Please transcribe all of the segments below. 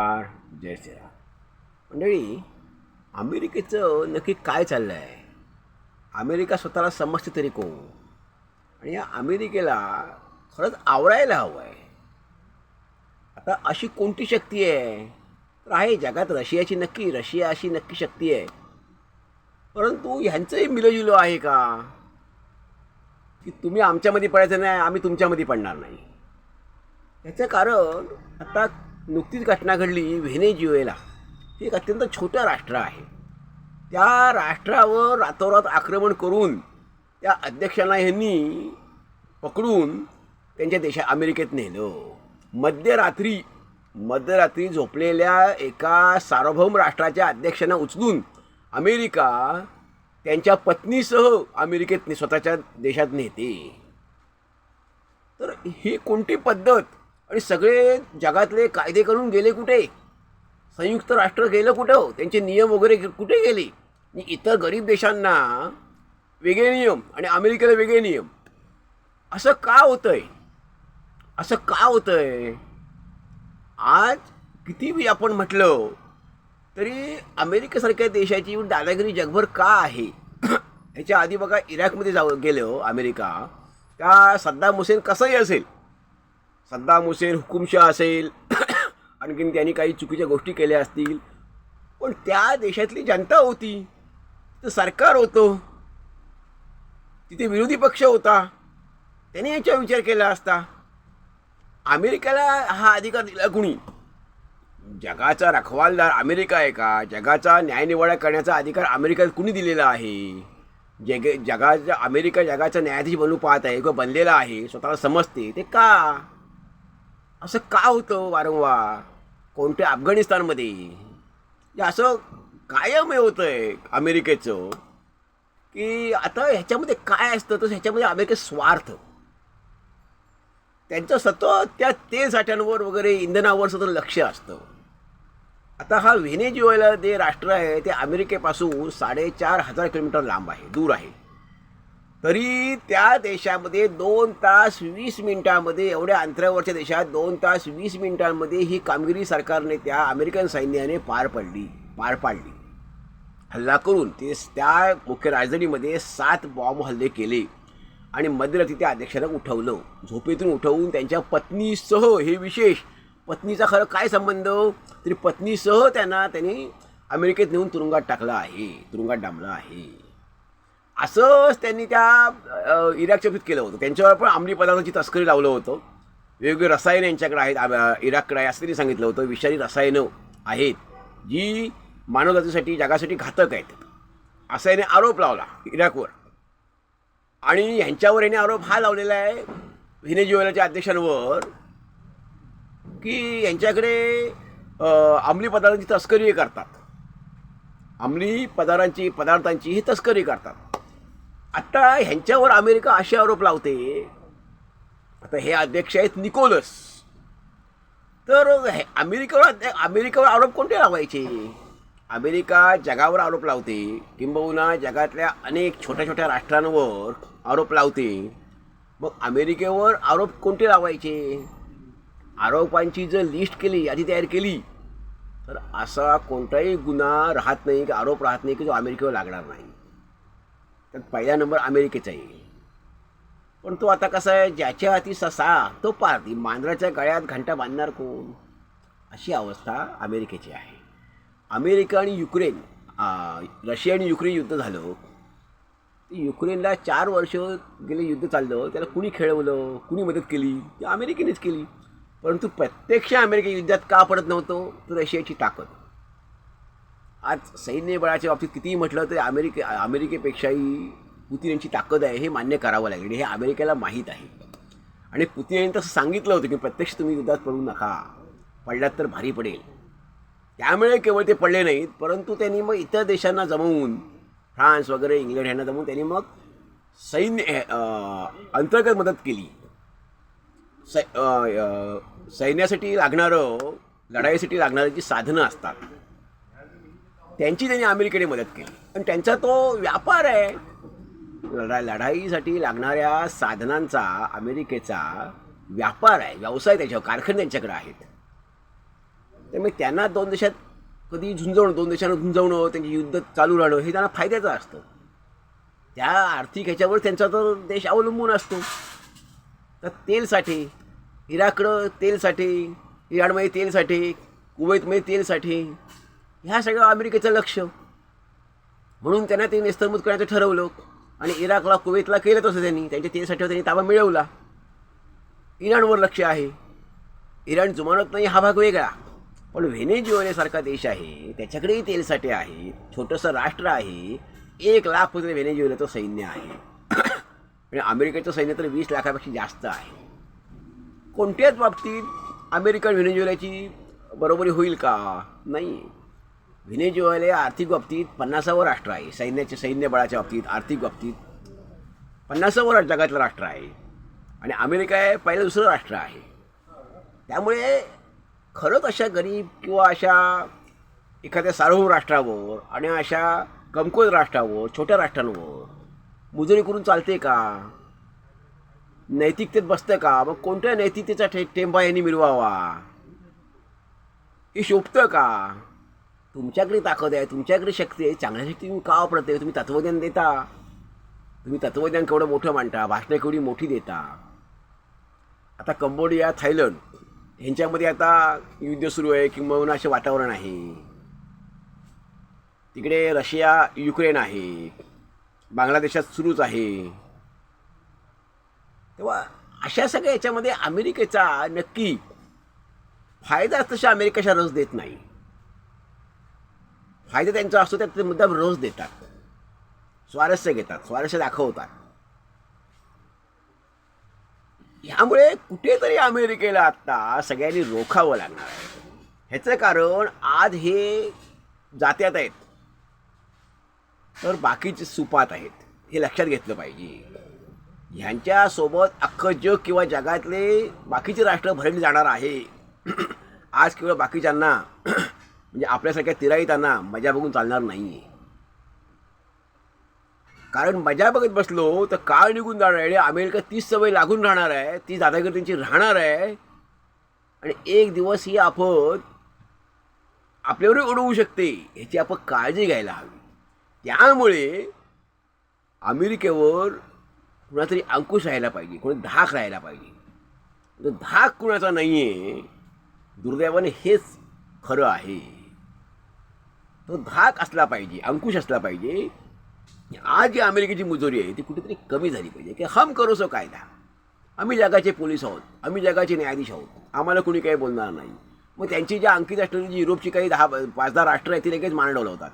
नमस्कार जय श्रीराम. मंडळी अमेरिकेचं नक्की काय चाललं आहे अमेरिका स्वतःला समजते तरी कोण? आणि या अमेरिकेला खरंच आवडायला हवं आहे आता अशी कोणती शक्ती आहे? तर आहे जगात रशियाची नक्की रशिया अशी नक्की शक्ती आहे. परंतु ह्यांचंही मिलोजुलो आहे का? की तुम्ही आमच्यामध्ये पडायचं नाही आम्ही तुमच्यामध्ये पडणार नाही. याचं कारण आता नुकतीच घटना घडली व्हेनेज्युएला हे एक अत्यंत छोटं राष्ट्र आहे. त्या राष्ट्रावर रातोरात आक्रमण करून त्या अध्यक्षांना ह्यांनी पकडून त्यांच्या देशा अमेरिकेत नेलं. मध्यरात्री मध्यरात्री झोपलेल्या एका सार्वभौम राष्ट्राच्या अध्यक्षांना उचलून अमेरिका त्यांच्या पत्नीसह अमेरिकेत स्वतःच्या देशात नेते. तर ही कोणती पद्धत? आणि सगळे जगातले कायदे करून गेले कुठे? संयुक्त राष्ट्र गेलं कुठं? त्यांचे नियम वगैरे कुठे गेले? आणि इतर गरीब देशांना वेगळे नियम आणि अमेरिकेला वेगळे नियम. असं का होतंय? असं का होतंय? आज कितीही आपण म्हटलं तरी अमेरिकेसारख्या देशाची दादागिरी जगभर का आहे? ह्याच्या आधी बघा इराकमध्ये जाऊ गेलो अमेरिका. त्या सद्दाम हुसेन कसंही असेल सद्दाम हुसेन हुकुमशाह असेल आणखीन त्यांनी काही चुकीच्या गोष्टी केल्या असतील. पण त्या देशातली जनता होती. तिथं सरकार होतं. तिथे विरोधी पक्ष होता. त्याने याचा विचार केला असता. अमेरिकेला हा अधिकार दिला कुणी? जगाचा रखवालदार अमेरिका आहे का? जगाचा न्यायनिवाडा करण्याचा अधिकार अमेरिकेत कुणी दिलेला आहे? जग जगाचा अमेरिका जगाचा न्यायाधीश बनू पाहत आहे किंवा बनलेला आहे स्वतःला समजते ते का? असं का होतं वारंवार? कोणत्या अफगाणिस्तानमध्ये? हे असं कायम हे होतं आहे अमेरिकेचं. की आता ह्याच्यामध्ये काय असतं? तर ह्याच्यामध्ये अमेरिकेत स्वार्थ. त्यांचं सतत त्या तेल साठ्यांवर वगैरे इंधनावर सतत लक्ष असतं. आता हा व्हेनेज्युएला जे राष्ट्र आहे ते अमेरिकेपासून साडेचार हजार किलोमीटर लांब आहे दूर आहे. तरी त्या देशामध्ये दोन तास वीस मिनिटांमध्ये एवढ्या अंतरावरच्या देशात दोन तास वीस मिनिटांमध्ये ही कामगिरी सरकारने त्या अमेरिकन सैन्याने पार पडली पार पाडली. हल्ला करून ते त्या मुख्य राजधानीमध्ये सात बॉम्ब हल्ले केले आणि मध्यरात्री त्या अध्यक्षांना उठवलं. झोपेतून उठवून त्यांच्या पत्नीसह हे विशेष पत्नीचा खरं काय संबंध? तरी पत्नीसह त्यांना त्यांनी अमेरिकेत नेऊन तुरुंगात टाकला आहे तुरुंगात डांबला आहे. असंच त्यांनी त्या इराकच्या केलं होतं. त्यांच्यावर पण अंमली पदार्थांची तस्करी लावलं होतं. वेगवेगळे रसायनं यांच्याकडे आहेत इराककडे आहे असं त्यांनी सांगितलं होतं. विषारी रसायनं आहेत जी मानवजातीसाठी जगासाठी घातक आहेत. असा याने आरोप लावला इराकवर. आणि ह्यांच्यावर याने आरोप हा लावलेला आहे व्हेनेज्युएलाच्या अध्यक्षांवर की यांच्याकडे अंमली पदार्थांची तस्करी करतात. अंमली पदार्थांची पदार्थांची ही तस्करी करतात. आता ह्यांच्यावर अमेरिका असे आरोप लावते. आता हे अध्यक्ष आहेत निकोलस. तर अमेरिकेवर अमेरिकेवर आरोप कोणते लावायचे? अमेरिका जगावर आरोप लावते. किंबहुना जगातल्या अनेक छोट्या छोट्या राष्ट्रांवर आरोप लावते. मग अमेरिकेवर आरोप कोणते लावायचे? आरोपांची जर लिस्ट केली यादी तयार केली तर असा कोणताही गुन्हा राहत नाही की आरोप राहत नाही की जो अमेरिकेवर लागणार नाही. त्यात पहिला नंबर अमेरिकेचा येईल. पण तो आता कसा आहे ज्याच्या हाती ससा तो पारती मांजराच्या गळ्यात घंटा बांधणार कोण? अशी अवस्था अमेरिकेची आहे. अमेरिका आणि युक्रेन रशिया आणि युक्रेन युद्ध झालं. युक्रेनला चार वर्ष गेले युद्ध चाललं. त्याला कुणी खेळवलं? कुणी मदत केली? ती अमेरिकेनेच केली. परंतु प्रत्यक्ष अमेरिका युद्धात का पडत नव्हतो? तर रशियाची ताकद. आज सैन्य बळाच्या बाबतीत कितीही म्हटलं तरी अमेरिके अमेरिकेपेक्षाही पुतीन यांची ताकद आहे हे मान्य करावं लागेल. हे अमेरिकेला माहीत आहे. आणि पुतीन यांनी तसं सांगितलं होतं की प्रत्यक्ष तुम्ही युद्धात पडू नका. पडलात तर भारी पडेल. त्यामुळे केवळ ते पडले नाहीत परंतु त्यांनी मग इतर देशांना जमवून फ्रान्स वगैरे इंग्लंड यांना जमवून त्यांनी मग सैन्य अंतर्गत मदत केली. सै सैन्यासाठी लागणारं लढाईसाठी लागणारी जी साधनं असतात त्यांची त्यांनी अमेरिकेने मदत केली. आणि त्यांचा तो व्यापार आहे लढा लढाईसाठी लागणाऱ्या साधनांचा अमेरिकेचा व्यापार आहे व्यवसाय त्याच्यावर कारखाने त्यांच्याकडे आहेत. त्यामुळे त्यांना दोन देशात कधी झुंजवणं दोन देशांना झुंजवणं त्यांचे युद्ध चालू राहणं हे त्यांना फायद्याचं असतं. त्या आर्थिक ह्याच्यावर त्यांचा तर देश अवलंबून असतो. तर तेलसाठी इराकडं तेलसाठी इराणमध्ये तेलसाठी कुवैतमध्ये तेलसाठी ह्या सगळं अमेरिकेचं लक्ष. म्हणून त्यांना ते नेस्तरमूत करण्याचं ठरवलं. आणि इराकला कुवेतला केलं तसं त्यांनी. त्यांच्या तेलसाठीवर त्यांनी ताबा मिळवला. इराणवर लक्ष आहे. इराण जुमानत नाही हा भाग वेगळा. पण व्हेनेज्युएलासारखा देश आहे. त्याच्याकडेही तेलसाठे आहे छोटंसं राष्ट्र आहे. एक लाख पुढे व्हेनेज्युएलाचं सैन्य आहे. आणि अमेरिकेचं सैन्य तर वीस लाखापेक्षा जास्त आहे. कोणत्याच बाबतीत अमेरिकन व्हेनेज्युएलाची बरोबरी होईल का? नाही. व्हेनेज्युएला आर्थिक बाबतीत पन्नासावं राष्ट्र आहे. सैन्याच्या सैन्य बळाच्या बाबतीत आर्थिक बाबतीत पन्नासावं जगातलं राष्ट्र आहे. आणि अमेरिका हे पहिलं दुसरं राष्ट्र आहे. त्यामुळे खरंच अशा गरीब किंवा अशा एखाद्या सार्वभौम राष्ट्रावर आणि अशा कमकुवत राष्ट्रावर छोट्या राष्ट्रांवर मुजरी करून चालते का? नैतिकतेत बसतं का? मग कोणत्या नैतिकतेचा ठे टेंबा यांनी मिळवावा? हे शोभतं का? तुमच्याकडे ताकद आहे तुमच्याकडे शक्ती आहे चांगल्यासाठी तुम्ही का वापरते तुम्ही तत्वज्ञान देता. तुम्ही तत्वज्ञान केवढं मोठं मांडता भाषणं केवढी मोठी देता. आता कंबोडिया थायलंड ह्यांच्यामध्ये आता युद्ध सुरू आहे किंवा असे वातावरण आहे. तिकडे रशिया युक्रेन आहे. बांगलादेशात सुरूच आहे. तेव्हा अशा सगळ्या याच्यामध्ये अमेरिकेचा नक्की फायदा तशा अमेरिकेचा रस देत नाही. फायदा त्यांचा असतो त्यात ते मुद्दाम रस देतात. स्वारस्य घेतात स्वारस्य दाखवतात. ह्यामुळे कुठेतरी अमेरिकेला आत्ता सगळ्यांनी रोखावं लागणार आहे. ह्याचं कारण आज हे जात्यात आहेत. तर बाकीचे सुपात आहेत. हे लक्षात घेतलं पाहिजे. ह्यांच्यासोबत अख्खं जग किंवा जगातले बाकीचे राष्ट्र भरले जाणार आहे. आज केवळ बाकीच्यांना म्हणजे आपल्यासारख्या तिराईतांना मजा बघून चालणार नाही आहे कारण मजा बघत बसलो तर काळ निघून जाणार आहे आणि अमेरिका तीच सवय लागून राहणार आहे ती दादागिरी त्यांची राहणार आहे. आणि एक दिवस ही आपत आपल्यावरही ओढवू शकते ह्याची आपण काळजी घ्यायला हवी. त्यामुळे अमेरिकेवर कुणातरी अंकुश राहायला पाहिजे कोणी धाक राहायला पाहिजे. धाक कुणाचा नाही आहे दुर्दैवाने हेच खरं आहे. तो धाक असला पाहिजे अंकुश असला पाहिजे. आज जी अमेरिकेची मुजोरी आहे ती कुठेतरी कमी झाली पाहिजे. की हम करोसो कायदा. आम्ही जगाचे पोलीस आहोत आम्ही जगाचे न्यायाधीश आहोत. आम्हाला कुणी काही बोलणार नाही. मग त्यांची ज्या अंकित असलेली जी युरोपची काही दहा पाच दहा राष्ट्र आहेत ती लगेच मांडवलं होतात.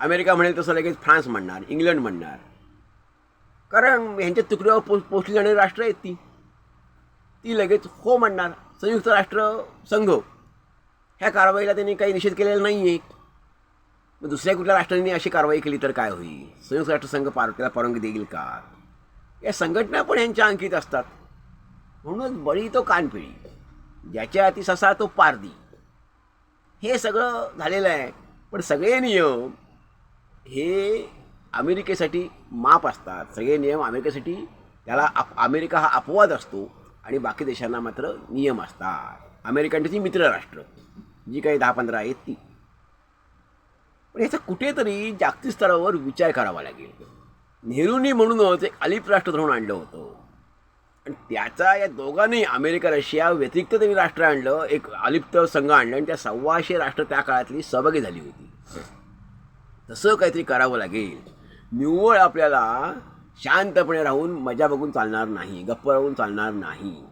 अमेरिका म्हणेल तसं लगेच फ्रान्स म्हणणार इंग्लंड म्हणणार. कारण ह्यांच्या तुकड्यावर पो पोचली जाणारी राष्ट्र आहेत ती. ती लगेच हो म्हणणार. संयुक्त राष्ट्र संघ. ह्या कारवाईला त्यांनी काही निषेध केलेला नाही आहे मग दुसऱ्या कुठल्या राष्ट्रांनी अशी कारवाई केली तर काय होईल? संयुक्त राष्ट्रसंघ पार त्याला परवानगी देईल का? या संघटना पण यांच्या अंकित असतात. म्हणूनच बळी तो कानपिळी ज्याच्या अति ससा तो पारदी हे सगळं झालेलं आहे. पण सगळे नियम हे अमेरिकेसाठी माप असतात. सगळे नियम अमेरिकेसाठी त्याला अप अमेरिका हा अपवाद असतो आणि बाकी देशांना मात्र नियम असतात. अमेरिकांची मित्र राष्ट्र. जी काही दहा पंधरा आहेत ती. पण याचा कुठेतरी जागतिक स्तरावर विचार करावा लागेल. नेहरूंनी म्हणूनच एक अलिप्त राष्ट्र धरून आणलं होतं. आणि त्याचा या दोघांनी अमेरिका रशिया व्यतिरिक्त त्यांनी राष्ट्र आणलं एक अलिप्त संघ आणलं आणि त्या सव्वाशे राष्ट्र त्या काळातली सहभागी झाली होती. तसं काहीतरी करावं लागेल. निव्वळ आपल्याला शांतपणे राहून मजा बघून चालणार नाही गप्प राहून चालणार नाही.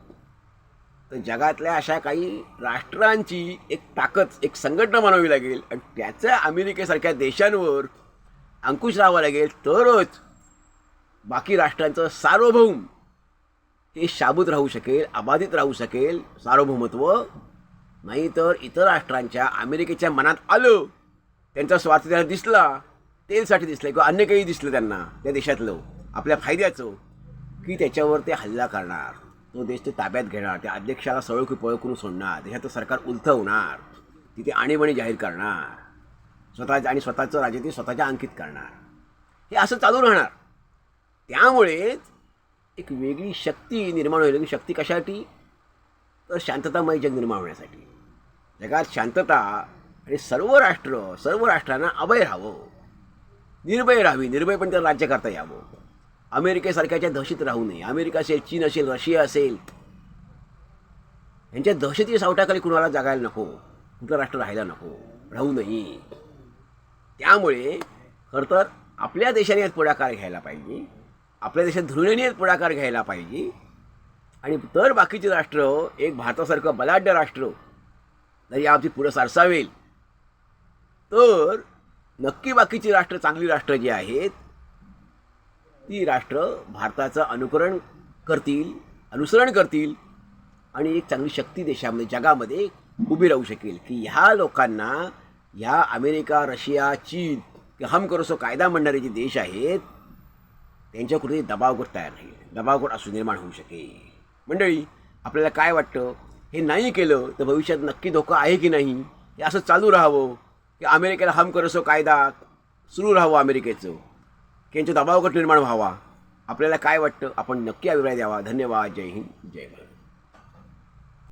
तर जगातल्या अशा काही राष्ट्रांची एक ताकद एक संघटना बनवावी लागेल. आणि त्याचं अमेरिकेसारख्या देशांवर अंकुश राहावा लागेल. तरच बाकी राष्ट्रांचं सार्वभौम हे शाबूत राहू शकेल अबाधित राहू शकेल सार्वभौमत्व. नाहीतर इतर राष्ट्रांच्या अमेरिकेच्या मनात आलं त्यांचा स्वार्थ त्यांना दिसला तेलसाठी दिसलं किंवा अन्य काही दिसलं त्यांना त्या देशातलं आपल्या फायद्याचं की त्याच्यावर ते हल्ला करणार. तो देश ते ताब्यात घेणार त्या अध्यक्षाला सळो की पळ करून सोडणार देशाचं सरकार उलथं होणार तिथे आणीबाणी जाहीर करणार स्वतः आणि स्वतःचं राज्य ते स्वतःच्या अंकित करणार. हे असं चालू राहणार. त्यामुळेच एक वेगळी शक्ती निर्माण होईल शक्ती कशासाठी? तर शांततामय जग निर्माण होण्यासाठी. जगात शांतता आणि सर्व राष्ट्र सर्व राष्ट्रांना अभय राहावं. निर्भय राहावी निर्भय पण त्याला राज्य करता यावं. अमेरिकेसारख्याच्या दहशत राहू नये. अमेरिका असेल चीन असेल रशिया असेल. यांच्या दहशती सावटाखाली कुणाला जगायला नको? कुठलं राष्ट्र राहायला नको? राहू नये. त्यामुळे खरं तर आपल्या देशाने यात पुढाकार घ्यायला पाहिजे. आपल्या देशात धोरणाने यात पुढाकार घ्यायला पाहिजे. आणि तर बाकीचे राष्ट्र एक भारतासारखं बलाढ्य राष्ट्र जरी आमची पुढं सारसावेल. तर नक्की बाकीची राष्ट्र चांगली राष्ट्र जी आहेत ती राष्ट्र भारताचं अनुकरण करतील अनुसरण करतील आणि एक चांगली शक्ती देशामध्ये जगामध्ये उभी राहू शकेल की ह्या लोकांना ह्या अमेरिका रशिया चीन किंवा हम करोसो कायदा म्हणणारे जे देश आहेत त्यांच्या कुठेतरी दबावगट तयार राहील? दबावगट असू निर्माण होऊ शकेल? मंडळी आपल्याला काय वाटतं? हे नाही केलं तर भविष्यात नक्की धोका आहे की नाही? हे असं चालू राहावं की अमेरिकेला हम करसो कायदा सुरू राहावं अमेरिकेचं. की यांचा दबावगट निर्माण व्हावा. आपल्याला काय वाटतं? आपण नक्की अभिप्राय द्यावा. धन्यवाद. जय हिंद. जय भारत.